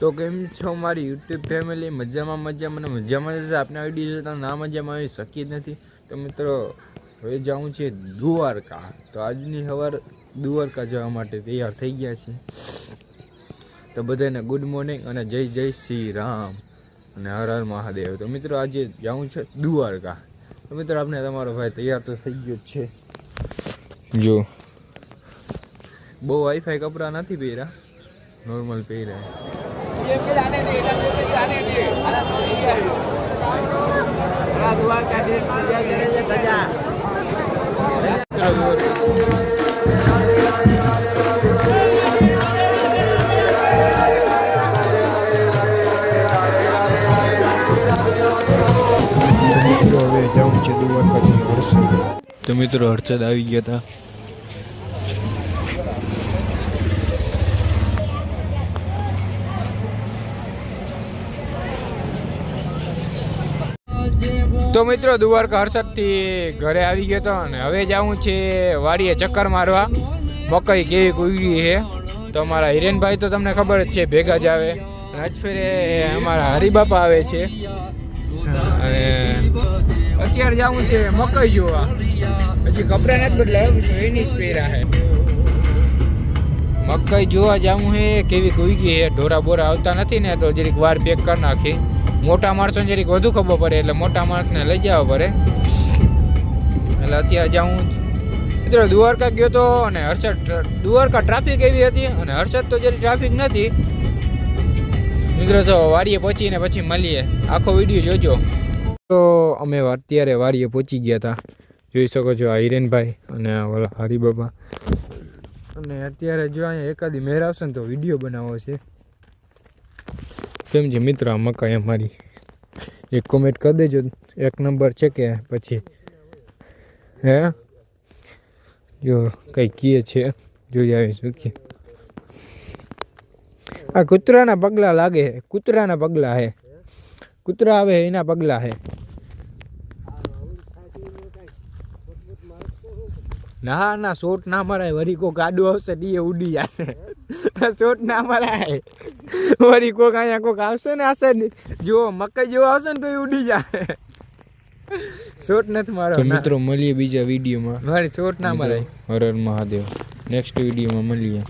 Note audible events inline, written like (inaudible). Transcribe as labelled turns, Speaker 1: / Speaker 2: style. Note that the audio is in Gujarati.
Speaker 1: તો કેમ છો મારી યુટ્યુબ ફેમિલી? મજામાં મજા મને મજામાં જશે આપણા વીડિયો જોતા ના મજામાં આવી શકી જ નથી. તો મિત્રો, હવે જાઉં છે દ્વારકા. તો આજની સવાર દ્વારકા જવા માટે તૈયાર થઈ ગયા છે તો બધાને ગુડ મોર્નિંગ અને જય જય શ્રી રામ અને હર હર મહાદેવ. તો મિત્રો, આજે જાઉં છે દ્વારકા. તો મિત્રો આપણે તમારો ભાઈ તૈયાર તો થઈ ગયો છે. જો, બહુ વાઈફાઈ કપડાં નથી પહેર્યા. નોર્મલ પહેર્યા. મિત્રો હવે જવું છે તો મિત્રો હર્ષદ આવી ગયા હતા. તો મિત્રો, દ્વારકા હર્ષદથી ઘરે આવી ગયો હતો અને હવે જવું છે વાડીએ ચક્કર મારવા. મકઈ કેવી કુગરી છે. તો અમારા હિરેનભાઈ તો તમને ખબર જ છે, ભેગા જ આવે. અને અજફેરે અમારા હરિબાપા આવે છે. અને અત્યારે જવું છે મકઈ જોવા. હજી કપડા નથી બદલાયા એની જ પહેરા છે. મકઈ જોવા જવું છે, કેવી કુગી છે. ઢોરા બોરા આવતા નથી ને, તો જરીક વાર પેક કરી નાખી. મોટા માણસોને જરીક વધુ ખબર પડે એટલે મોટા માણસને લઈ જવા પડે. એટલે અત્યારે જાઉં મિત્રો દ્વારકા ગયો તો અને હર્ષદ દ્વારકા ટ્રાફિક એવી હતી અને હર્ષદ તો જરી ટ્રાફિક નથી. મિત્રો તો વાડીએ પહોંચીને પછી મળીએ. આખો વીડિયો જોજો. તો અમે અત્યારે વાડીએ પહોંચી ગયા હતા જોઈ શકો છો આ હિરેનભાઈ અને ઓલા હરિબાબા. અને અત્યારે જો અહીંયા એકાદી મેર આવશે ને તો વીડિયો બનાવવો છે. કેમ છે મિત્રો, આ મકાઈ અમારી? એક કોમેન્ટ કરી દેજો. એક નંબર છે કે પછી? હે? જો કંઈ કીએ છે, જોઈ આવીશું કે આ કૂતરાના પગલા લાગે છે, કૂતરાના પગલા હે કૂતરા આવે એના પગલા હે ના ના શોટ ના મરાય વરી કોક ગાડું આવશે ડીએ ઉડી જશે. (laughs) શોટ ના મરાય. વળી કોક અહીંયા કોક આવશે ને આશે ને. જો મકાઈ જેવો આવશે ને તો એ ઉડી જાય. શોટ નથી મારો
Speaker 2: મિત્રો મળીએ બીજા વિડીયોમાં.
Speaker 1: મારી શોટ ના મરાય.
Speaker 2: હર હર મહાદેવ. નેક્સ્ટ વિડીયોમાં મળીએ.